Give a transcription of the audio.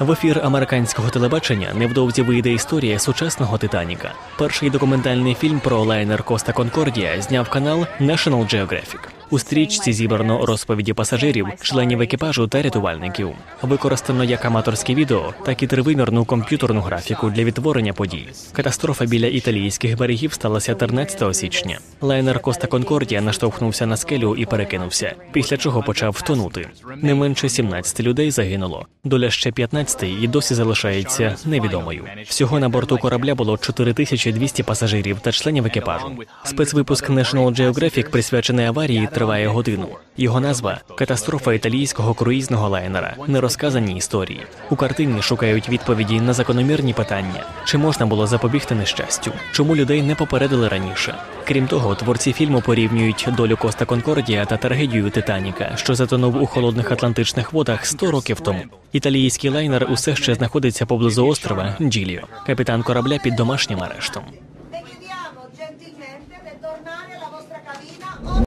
В ефір американського телебачення невдовзі вийде історія сучасного Титаніка. Перший документальний фільм про лайнер Коста Конкордія зняв канал National Geographic. У стрічці зібрано розповіді пасажирів, членів екіпажу та рятувальників. Використано як аматорське відео, так і тривимірну комп'ютерну графіку для відтворення подій. Катастрофа біля італійських берегів сталася 13 січня. Лайнер Коста Конкордія наштовхнувся на скелю і перекинувся, після чого почав тонути. Не менше 17 людей загинуло. Доля ще 15 і досі залишається невідомою. Всього на борту корабля було 4200 пасажирів та членів екіпажу. Спецвипуск National Geographic, присвячений аварії, триває годину. Його назва катастрофа італійського круїзного лайнера. Нерозказані історії. У картині шукають відповіді на закономірні питання: чи можна було запобігти нещастю? Чому людей не попередили раніше? Крім того, творці фільму порівнюють долю Коста Конкордія та трагедію Титаніка, що затонув у холодних атлантичних водах 100 років тому. Італійський лайнер усе ще знаходиться поблизу острова Джиліо. Капітан корабля під домашнім арештом.